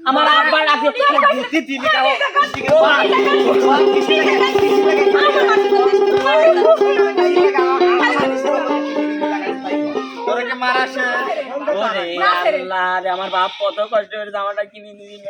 আমার আব্বার আমার ওরে আল্লাহ রে আমার বাপ কত কষ্ট করে জামাটা কিনে নিয়ে দিল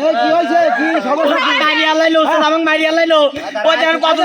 এই কি হয়েছে কি সমস্যা কি মারি আল্লাহ লো আমাকে মারি আল্লাহ লো ওই যেন কত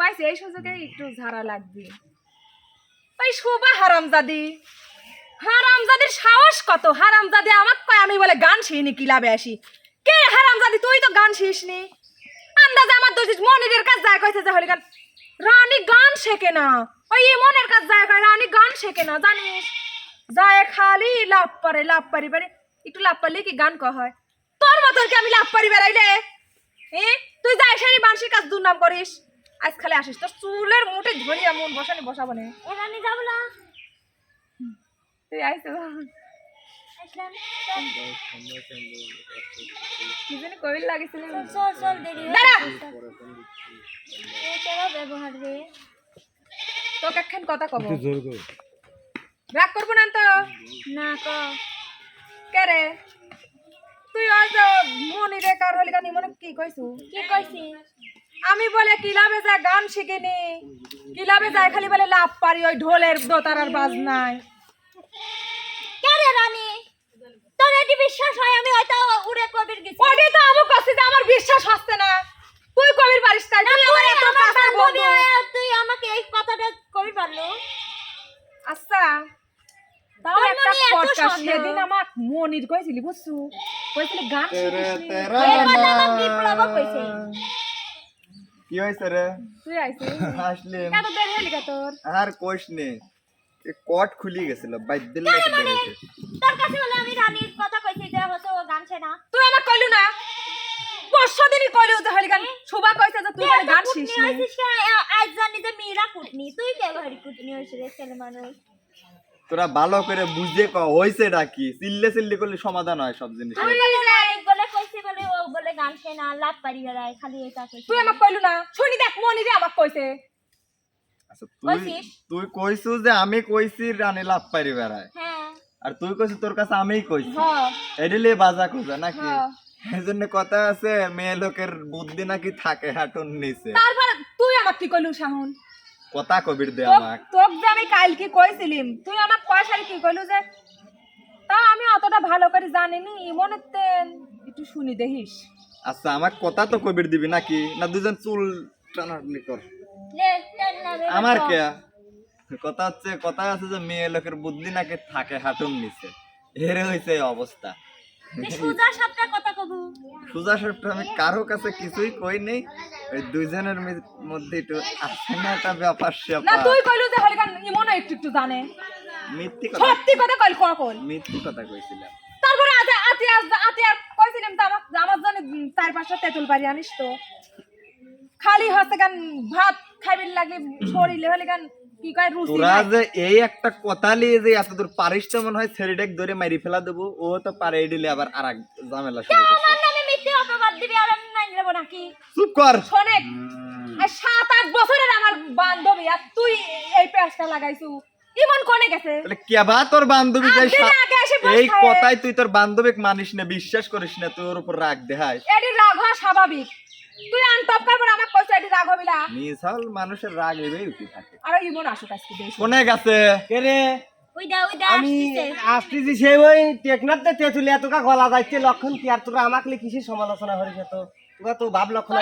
পাইছে, এই সুযোগে একটু ঝাড়া লাগবে। ওই শোভা হারামজাদি, হারামজাদির সাহস কত? হারামজাদি আমাক কয়, আমি বলে গান শিখিনি, কিলাবে আসি। কে হারামজাদি, তুই তো গান শিসনি। আন্দাজে আমার দোষিস মনিরের কাছে যায়, কইছে যে হলি গান, রানী গান শেখে না। ওই মনের কাছে যায়, কয়, রানী গান শেখে না, জানিস? যায় খালি লাভ পারে লাভ পারি পারে। একটু লাভ পারলে কি গান কয় হয়? তোর মতন কি আমি লাভ পারি বেড়াইলে? এ, তুই যাই সেই বানশির কাজ দুর্নাম করিস। আজ খালি আসিস। তোর চুলের মুঠে ধরিয়া মন বসানি বসাবো না। রানী যাব না। তুই আইস কি জানি কবির লাগিছিল। চল চল দেরি দাঁড়া। ব্যবহার রে। তোকে একখান কথা কব। জোর করে। রাগ করব না তো? না ক। কে রে? তুই আজ মনি রে কার হলি গানি মনে কি কইছু? কি কইছি? আমি বলে কিলাবে যায় গান শিখিনি। কিলাবে যায় খালি বলে লাভ পারি ওই ঢোলের দোতারার বাজনায়। কে রে রানী? তোর এটি বিশ্বাস হয়? আমি হয়তো উড়ে কবির গেছি। ওটাই তো আমু কষ্ট যে আমার বিশ্বাস হচ্ছে না। তুই কবির পারিস তাই তুই আমার এত কাছের বন্ধু। তুই আমাকে এই কথাটা কবি পারল। আচ্ছা তাও একটা কথা? সেদিন আমার মনির কইছিলি বুঝছু? কইছিলি গান তেরে শিখিসনি। তেরা বিপ্লব কি হইছে রে? তুই আইছিস? আসলে কত দেরি হলি কা তোর? আর কোশ নে। এ কট খুলি গেছিল বাইদ্যের লেগে বেরিয়েছে তোর কাছে বলে আমি রানীর কথা কইছি যে হয়তো ও গান না। তুই আমার কইলু না? পরশু দিনই কইলু তো হলি গান শোভা কইছে যে তুই গান শিখছিস আজ জানি যে মেয়েরা কুটনি। তুই কে ভারি কুটনি হইছিস রে ছেলে মানুষ? তোরা ভালো করে বুঝে ক হইছে কি চিল্লে চিল্লি করলে সমাধান হয় সব জিনিস তুই বলে রানী বলে কইছি বলে ও বলে গান শে না লাভ পারি বেড়ায় খালি এটা কইছি। তুই আমার কইলু না শুনি দেখ মনি রে আমার কইছে। আচ্ছা তুই তুই কইছু যে আমি কইছি রানী লাভ পারি বেড়ায়। হ্যাঁ। আর তুই কইছিস তোর কাছে আমিই কইছি। হ্যাঁ এডিলে বাজা খোঁজা নাকি? হ্যাঁ। এই জন্য কথা আছে মেয়ে লোকের বুদ্ধি নাকি থাকে হাঁটুন নিচে। তারপর তুই আমার কি কইলু শাহুন? কথা কবির দে আমাক। তোক যে আমি কাল কি কইছিলিম তুই আমার পয়সার কি কইলু যে? তাও আমি অতটা ভালো করে জানিনি ইমনের তেন একটু শুনি দেখিস। আচ্ছা আমার কথা তো কবির দিবি নাকি? না দুজন চুল টানাটানি কর। আমার কে? কথা হচ্ছে কথা আছে যে মেয়ে লোকের বুদ্ধি নাকি থাকে হাঁটুন নিচে। এরে হয়েছে এই অবস্থা। সুজা সাতটা কথা কবু। সুজা আমি কারও কাছে কিছুই কই নেই। ওই দুইজনের মধ্যে একটু আছে না একটা ব্যাপার না তুই কইলু যে হলে গান ইমনও একটু একটু জানে। মিথ্যি কথা সত্যি কথা কইল কখন মিথ্যি কথা কইছিলাম। তারপরে আজ আতি আজ আতি আর কইছিলাম তো আমার আমার জন্য চার পাঁচটা তেঁতুল বাড়ি আনিস তো। খালি হচ্ছে গান ভাত খাইবির লাগলে শরীরে হলে গান কি কয় রুচি তোরা যে এই একটা কথা নিয়ে যে এত দূর পারিস তো মনে হয় ছেলেটাকে ধরে মারি ফেলা দেবো ও তো পারে দিলে আবার আর এক ঝামেলা শুরু করছে। আমার নামে মিথ্যে অপবাদ দিবি আর আমি নেব নাকি? চুপ কর। শোনে সাত আট বছরের আমার বান্ধবী আর তুই এই লাগাইছু। ইমন কোনে গেছে? তাহলে কেবা তোর বান্ধবী আর যে দিন সা- আগে এসে বস এই কথাই তুই তোর বান্ধবীক মানিস না বিশ্বাস করিস না তোর উপর রাগ দেহাই এটি রাগ হওয়া স্বাভাবিক। তুই আন করব না, আমার কষ্ট এটি রাগ হবি না? মিশাল মানুষের রাগ এবেই উঠে থাকে। আর ইমন আসুক আজকে দেশ কোনে গেছে? কে রে? ওই দা ওই দা আমি আসতেছি। সেই ওই টেকনাতে তেতুলিয়া তোকা গলা যাইতে লক্ষণ কি? আর তোরা আমাকে কিসের সমালোচনা করিস তো তোরা তো ভাব লক্ষণ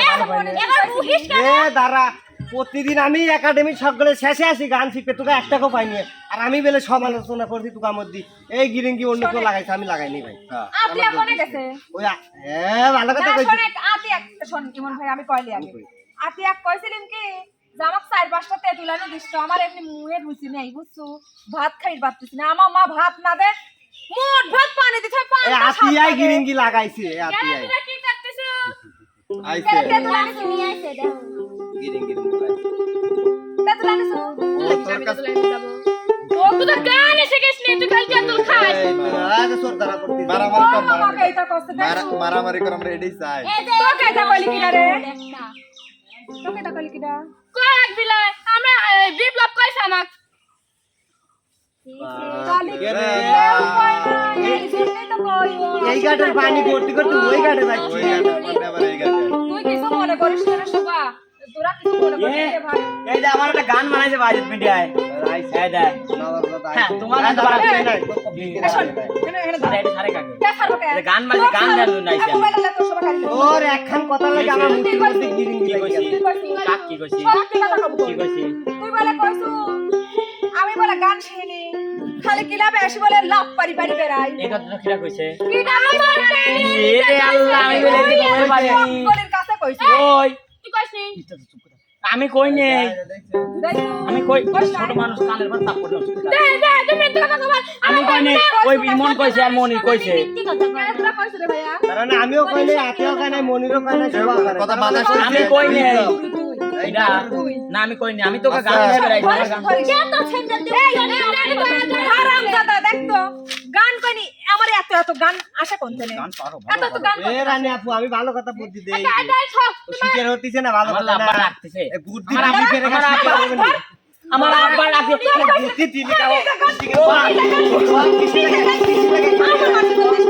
এ দাঁড়া প্রতিদিন আমি একাডেমির সকলে শেষে আসি গান শিখতে। তোকে একটাকেও পাইনি আর আমি বেলে সমালোচনা করছি তোকার মধ্যে এই গিরিঙ্গি অন্য কেউ লাগাইছে আমি লাগাইনি ভাই। গেছে? ওই ভালো কথা কইছি। শোনে ইমন ভাই আমি কইলি আগে। আতিয়া কইছিলাম কি যে আমাক চার পাঁচটা তেতুলানো দিষ্ট আমার এমনি মুহে রুচি নেই বুঝছ? ভাত খাই পারতেছি না আমার মা ভাত না দে মোট ভাত পানি এ পানি আতিয়াই গিরিঙ্গি লাগাইছে কি করতেছ আইছে। গিরিং গিরিং মারামারি কর আমরা এটাই চাই। আমরা বিপ্লব কইছে আমাক কালি কে রে? উপায় নাই এই। ঘাটের পানি করতে করতে ওই ঘাটে যাচ্ছি এই মনে মনে যে আমার একটা গান বানাইছে বাজেট মিডিয়ায় হ্যাঁ, গান এটা গান ওর একখান কথা লাগে আমার কি কইছি কি কইছি সত্যি কথা কব কি কইছি তুই বলে কইছু আমি বলে গান শিখিনি খালি কিলাবে এসে বলে লাভ পারি পারি বেড়াই। এই কথাটা কিরা কইছে। রে আল্লাহ আমি বলে কই পারি কাছে কইছি। ওই। তুই কইছিস আমি কই নেই আমি কই ছোট মানুষ কানের পর চাপ করে দে দে তুমি মিথ্যা কথা কবার আমি কই নেই ওই ইমন কইছে আর মনি কইছে। কারণ আমিও কই নাই আতেও কই নাই মনিরও কই নাই সবাই কই কথা বাতাস আমি কই নেই তুই না আমি কই নেই আমি তোকে গান আচ্ছা। ধরিস গান তো কইনি আমার এত এত গান আসে কোন থেকে গান পারো এত এত গান এ রানী আপু আমি ভালো কথা বুদ্ধি দেই শিখের হতিছে না ভালো কথা না রাখতেছে বুদ্ধি আমার আব্বা শিখের আমার আব্বা রাখে বুদ্ধি তিনি কাও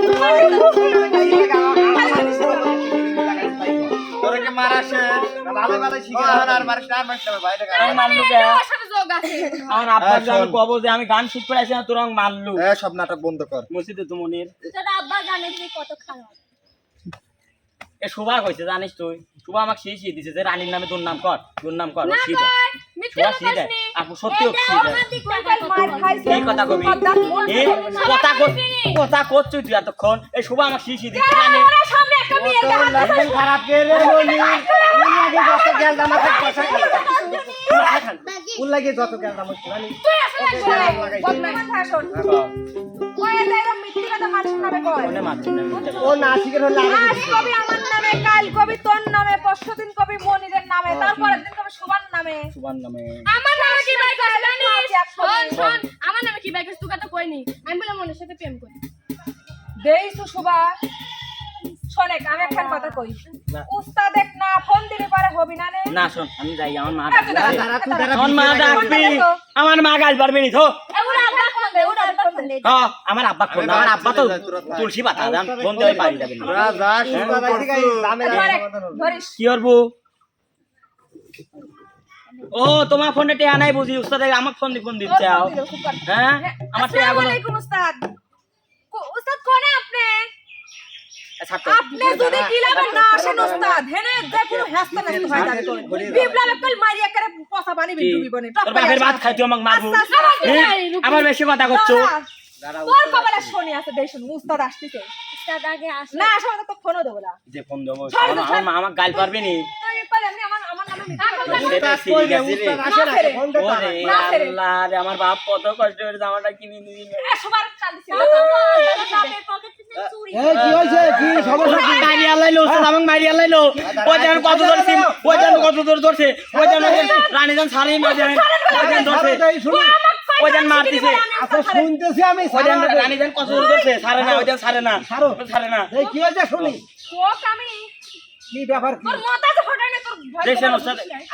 তোরা কি ভালো ভালো শিখে আর আর না আর বাইরে আমি মারলু কে? ওর সাথে আমার আব্বা হ্যাঁ, কব যে আমি গান শিখতে আইছি না তোর মারলু এ সব নাটক বন্ধ কর। মসজিদে তো মনির। তোর আব্বা জানে তুই কত খারাপ। এ শোভা কইছে জানিস তুই? শোভা আমাকে শিখি শিখি দিছে যে রানীর নামে তোর নাম কর তোর নাম কর শিখা শোভা কথা শিখা আপু সত্যি ও শিখা মার খাইছে এই কথা কবি। কথা কথা করছিস তুই এতক্ষণ। এই শোভা আমাকে শিখি দিছে খারাপ কে রে যত গেল আমাকে কথা উন যত গেল আমাকে রানী তুই আসলে বদনাম ভাষণ কই এত মিথ্যে কথা মানুষের নামে কয় মারছিস না মিথ্যা কথা। ও না হলে আগে আজ কবি আমার নামে কাল কবি তোর নামে পরশু দিন কবি মনিরের নামে তারপরের দিন কবি সুবান নামে আমার নামে কি বাই জানিস? শোন শোন আমার নামে কি বাই কইছ? তুই কথা কইনি। আমি বলে মনের সাথে প্রেম করি। দেইছু সুবা শোনেক আমি একখান কথা কই। উস্তাদ এক না ফোন দিবি পারে হবি না নে। না শোন আমি যাই আমার মা আমার মা ডাকবি। আমার মা গাল পারবি নি তো হ্যাঁ আমার আব্বা আমি আমার আব্বা তো। তুলসী পাতা দাম বন্ধ হয়ে যাবে না। তোরা যা শুরু দাঁড়া করছিস। গাই ঝামেলা ধরে, সমাধান হবে ধরিস। কি করব? ও তোমার ফোনে টেয়া নাই বুঝি উস্তাদ আমার ফোন দি ফোন দিচ্ছে আও হ্যাঁ? আমার টেয়া আসসালামু আলাইকুম উস্তাদ। উস্তাদ কোনে আপনি। আপনি যদি কিলাবে না আসেন উস্তাদ হেনে যে কোনো হেস্তা নষ্ট হয়ে যাবে তো বিপ্লব একল মারি একারে পচা পানি কি? বনে তোর বাপের ভাত খাইতে আমাকে মারবো। আস্তে আস্তে হ্যাঁ? আবার বেশি কথা করছ তোর কপালে শনি আছে দেখ শুন উস্তাদ আসতেছে। উস্তাদ আগে আসে। না আসা তো ফোনও দেবো না। যে ফোন দেবো আমার- গাল পারবে নি? আমার বাপ কত কষ্ট করে জামাটা কিনে দিল এ, সবার চাঁদি ছিল বাপের পকেট থেকে চুরি এই কি হইছে কি সমস্যা? কি মারি আল্লাইলো আমাকে মারি আল্লাইলো ওই যেন কত ধরছি মারতিছে। আচ্ছা শুনতেছি আমি রানী না না। না। কি হয়েছে? শুনি। আমি কি ব্যাপার? কি?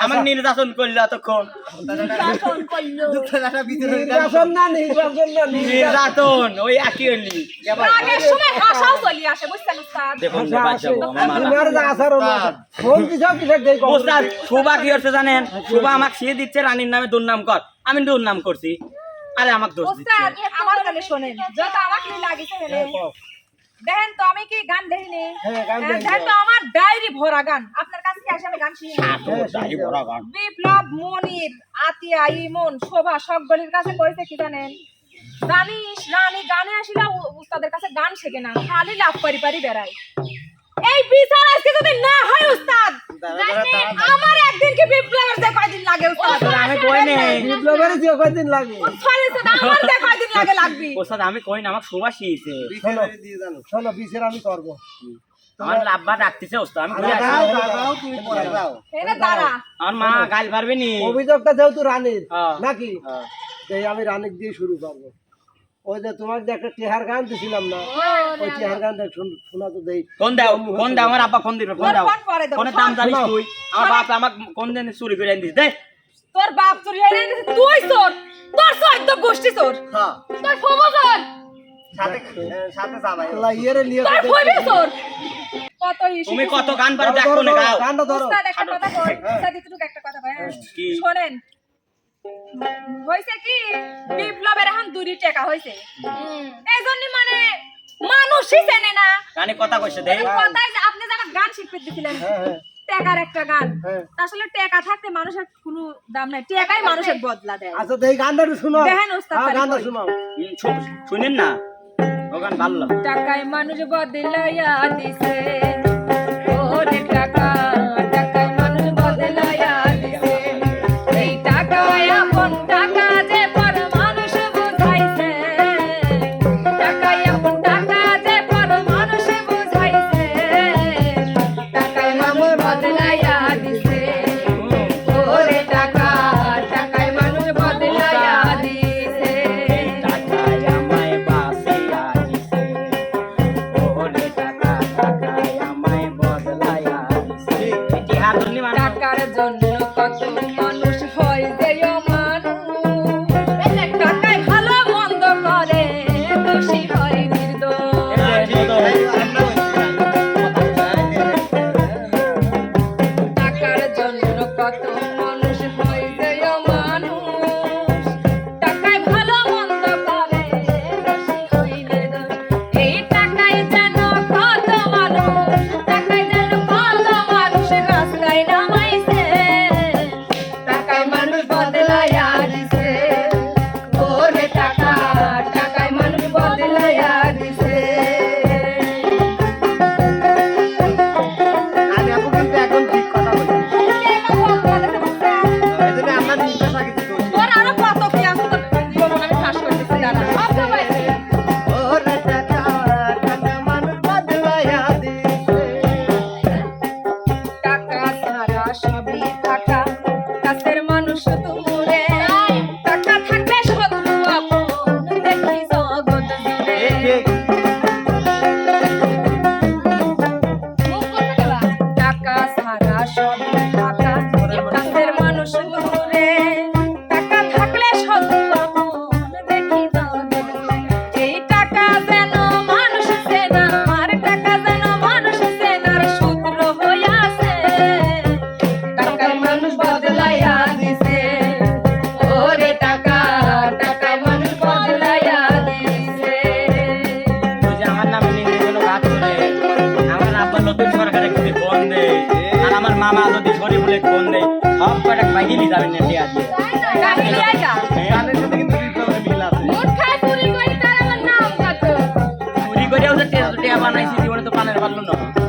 আমার নির্যাতন করল এতক্ষণ। না না নির্যাতন। ওই একই হইলি রাগের সময় হাসাও চলি আসে বুঝছেন উস্তাদ? দেখুন আমার যা আসার ফোন কিসব কিসব দেই কম শোভা কি হচ্ছে জানেন? শোভা আমাকে শিয়ে দিচ্ছে রানীর নামে দুর্নাম কর। আমি দুর্নাম করছি। আরে আমাকে দোষ দিচ্ছে। আমার কানে শোনেন। যত আমাকে লাগিছে দেখেন তো আমি কি গান দেখিনি। হ্যাঁ, গান হ্যাঁ, দেখিনি। দেখেন তো আমার ডায়েরি ভরা গান। আপনার বিপ্লব মনির আতিয়া ইমন শোভা সকলের কাছে কইতে কি জানেন? জানিস রানী গানে আসিলা উস্তাদের কাছে গান শেখে না। খালি লাভ পারি পারি বেড়ায়। এই বিচার আজকে যদি না হয় উস্তাদ আমার একদিন কি বিপ্লবের যে কয়দিন লাগে উস্তাদ? আমি কই নাই। বিপ্লবের যে কয়দিন লাগে? সরি উস্তাদ আমার যে কয়দিন লাগে লাগবি? ওস্তাদ আমি কই না আমাকে সুবাসিয়েছে শোনো শোনো বিশের আমি করব। আমার লাভবা ডাকতেছে ওস্তাদ আমি কই দাও, দাও, তুমি পরে দাও। এনে দাঁড়া। আমার মা গাল পারবে নি? অভিযোগটা যেহেতু রানীর হ্যাঁ। নাকি? হ্যাঁ। তাই আমি রানীর দিয়ে শুরু করব। ওই যে তোমার যে একটা টেহার গান দিছিলাম না ওই টেহার গানটা শুন- শোনা তো দেই। ফোন দাও ফোন দাও আমার আব্বা ফোন দিবে তোর দাও। ফোনের দাম জানিস তুই? আমার বাপ আমাকে কোন দিন চুরি করে দিস দে। তোর বাপ চুরি হয়ে গেছে তুই চোর। তোর চৈদ্য গোষ্ঠী চোর। হ্যাঁ। তোর ফোমো চোর। সাথে সাথে যাবাই। আল্লাহ ইয়েরে নিয়ে তোর চোর। কত তুমি কত গান পারো দেখো না গাও। গানটা ধরো। একটা কথা কই একটু একটা কথা হ্যাঁ? শোনেন হইছে কি? বিপ্লবের এখন দুরি টাকা হইছে। এই জন্য মানে মানুষই চেনে না। গানে কথা কইছে দে। এই কথাই আপনি যে আমার গান শিখতে দিছিলেন হ্যাঁ হ্যাঁ। একটা গান। হ্যাঁ। আসলে টাকা থাকতে মানুষের কোনো দাম নাই। টাকাই মানুষের বদলা দেয়। আচ্ছা এই গানটা শোনো দেখেন ওস্তাদ হ্যাঁ গানটা। শোনাও। শুনেন না? ও গান ভালো লাগে। টাকায় মানুষ বদলাইয়া দিছে। ওরে টাকা। পারল না।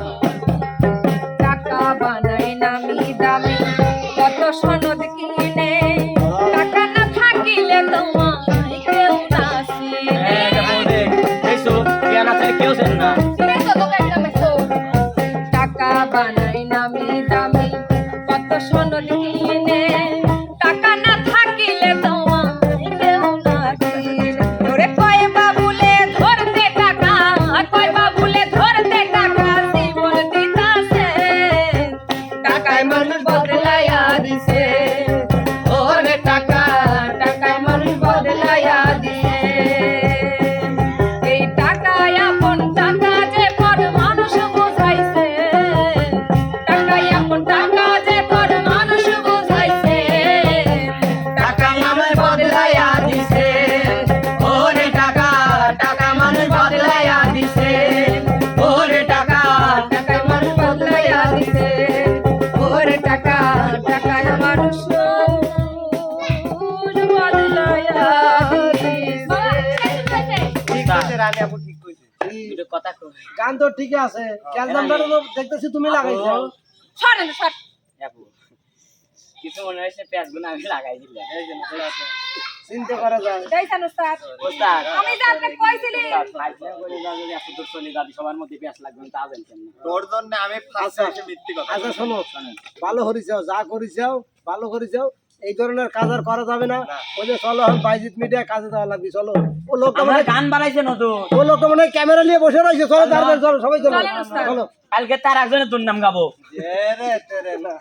গান তো ঠিক আছে। ক্যালজামটা তো দেখতেছি তুমি লাগাইছো। সরেন সর। কিছু মনে হয়েছে পেঁয়াজগুলো আমি লাগাই দিলাম চিন্তা করা যায়। দেখছেন উস্তাদ ওস্তাদ আমি যে কইছিলি। করে দূর চলে যাবি, সবার মধ্যে পেঁয়াজ লাগবে না, তা জানতেন না। তোর জন্য আমি মিথ্যে কথা আচ্ছা শোনো ভালো করিছাও যা করিছাও ভালো করিছাও এই ধরনের কাজ আর করা যাবে না। ওই যে চলো এখন বাইজিৎ মিডিয়া কাজে যাওয়া লাগবে চলো। ও লোক তো মানে গান বানাইছে নতুন। ও লোকটা মানে ক্যামেরা নিয়ে বসে রয়েছে চলো তারপর চলো সবাই চলো। চলো কালকে তার একজনের দুর্নাম গাবো। রে না।